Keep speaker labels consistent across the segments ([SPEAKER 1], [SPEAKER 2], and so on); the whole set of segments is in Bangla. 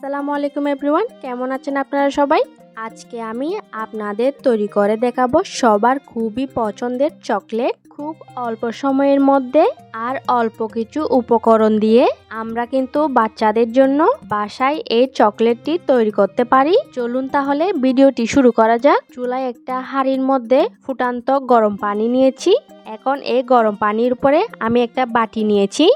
[SPEAKER 1] আসসালামু আলাইকুম এভরিওয়ান। কেমন আছেন আপনারা সবাই? আজকে আমি আপনাদের তৈরি করে দেখাবো সবার খুবই পছন্দের চকলেট। খুব অল্প সময়ের মধ্যে আর অল্প কিছু উপকরণ দিয়ে আমরা কিন্তু বাচ্চাদের জন্য বাসায় এই চকলেটটি তৈরি করতে পারি। চলুন তাহলে ভিডিওটি শুরু করা যাক। চুলায় একটা হাঁড়ির মধ্যে ফুটান্ত গরম পানি নিয়েছি। এখন এই গরম পানির উপরে আমি একটা বাটি নিয়েছি।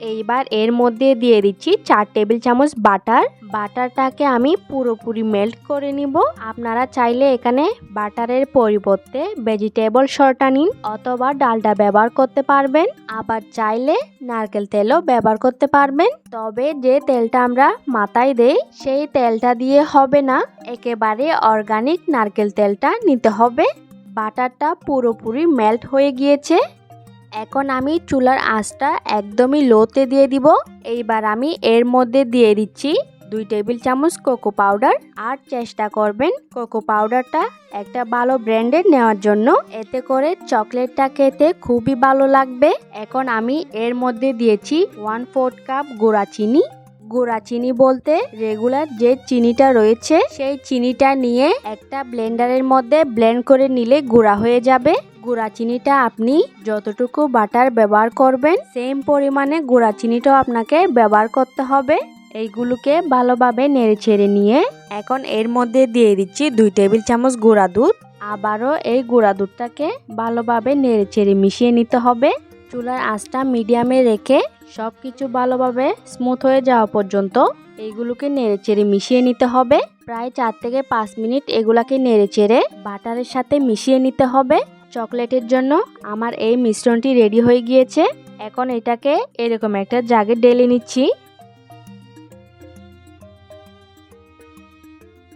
[SPEAKER 1] এইবার এর মধ্যে দিয়ে দিচ্ছি চার টেবিল চামচ বাটার। বাটারটাকে আমি পুরোপুরি মেল্ট করে নিব। আপনারা চাইলে এখানে বাটারের পরিবর্তে ভেজিটেবল শর্টা নিন অথবা ডালটা ব্যবহার করতে পারবেন। আবার চাইলে নারকেল তেলও ব্যবহার করতে পারবেন। তবে যে তেলটা আমরা মাথায় দেই, সেই তেলটা দিয়ে হবে না। একেবারে অর্গানিক নারকেল তেলটা নিতে হবে। বাটারটা পুরোপুরি মেল্ট হয়ে গিয়েছে। এখন আমি চুলার আঁচটা একদমই লোতে দিয়ে দিব। এইবার আমি এর মধ্যে দিয়ে দিচ্ছি দুই টেবিল চামচ কোকো পাউডার আর চেষ্টা করবেন কোকো পাউডারটা একটা ভালো ব্র্যান্ডের নেওয়ার জন্য। এতে করে চকলেটটা খেতে খুবই ভালো লাগবে। এখন আমি এর মধ্যে দিয়েছি ওয়ান ফোর্থ কাপ গুঁড়া চিনি। গুঁড়া চিনি বলতে রেগুলার যে চিনিটা রয়েছে সেই চিনিটা নিয়ে একটা ব্লেন্ডারের মধ্যে ব্লেন্ড করে নিলে গুঁড়া হয়ে যাবে। গুঁড়া চিনিটা আপনি যতটুকু বাটার ব্যবহার করবেন সেম পরিমাণে গুঁড়া চিনিটাও আপনাকে ব্যবহার করতে হবে। এইগুলোকে ভালোভাবে নেড়ে ছেড়ে নিয়ে এখন এর মধ্যে দিয়ে দিচ্ছি দুই টেবিল চামচ গুঁড়া দুধ। আবারও এই গুঁড়া দুধটাকে ভালোভাবে নেড়ে ছেড়ে মিশিয়ে নিতে হবে। চুলার আঁচটা মিডিয়ামে রেখে সব কিছু ভালোভাবে স্মুথ হয়ে যাওয়া পর্যন্ত এইগুলোকে নেড়ে চেড়ে মিশিয়ে নিতে হবে। প্রায় চার থেকে পাঁচ মিনিট এগুলাকে নেড়ে চেড়ে বাটারের সাথে মিশিয়ে নিতে হবে। চকলেটের জন্য আমার এই মিশ্রণটি রেডি হয়ে গিয়েছে। এখন এটাকে এরকম একটা জাগে ডেলে নিচ্ছি।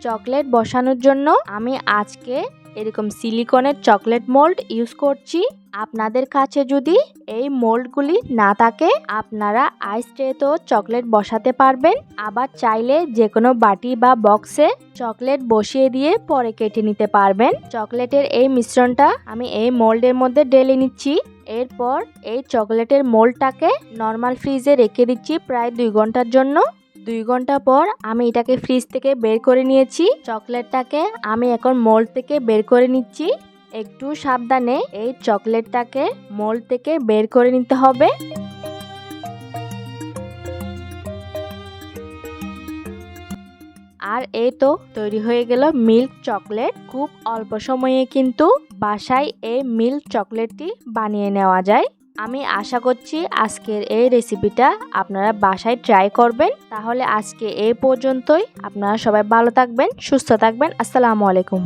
[SPEAKER 1] চকলেট বসানোর জন্য আমি আজকে এরকম সিলিকনের চকলেট মোল্ড ইউজ করছি। আপনাদের কাছে যদি এই মোল্ডগুলি না থাকে, আপনারা আইস ট্রেতেও চকলেট বসাতে পারবেন। আবার চাইলে যে কোনো বাটি বা বক্সে চকলেট বসিয়ে দিয়ে পরে কেটে নিতে পারবেন। চকলেটের এই মিশ্রণটা আমি এই মোল্ডের মধ্যে ডেলে নিচ্ছি। এরপর এই চকলেটের মোল্ডটাকে নর্মাল ফ্রিজে রেখে দিচ্ছি প্রায় দুই ঘণ্টার জন্য। দুই ঘণ্টা পর আমি এটাকে ফ্রিজ থেকে বের করে নিয়েছি। চকলেটটাকে আমি এখন মোল্ড থেকে বের করে নিচ্ছি। একটু সাবধানে এই চকলেটটাকে মোল্ড থেকে বের করে নিতে হবে। আর এই তো তৈরি হয়ে গেল মিল্ক চকলেট খুব অল্প সময়ে কিন্তু বাসায় এই মিল্ক চকলেটটি বানিয়ে নেওয়া যায়। আমি আশা করছি আজকের এই রেসিপিটা আপনারা বাসায় ট্রাই করবেন। তাহলে আজকে এই পর্যন্তই। আপনারা সবাই ভালো থাকবেন, সুস্থ থাকবেন। আসসালামু আলাইকুম।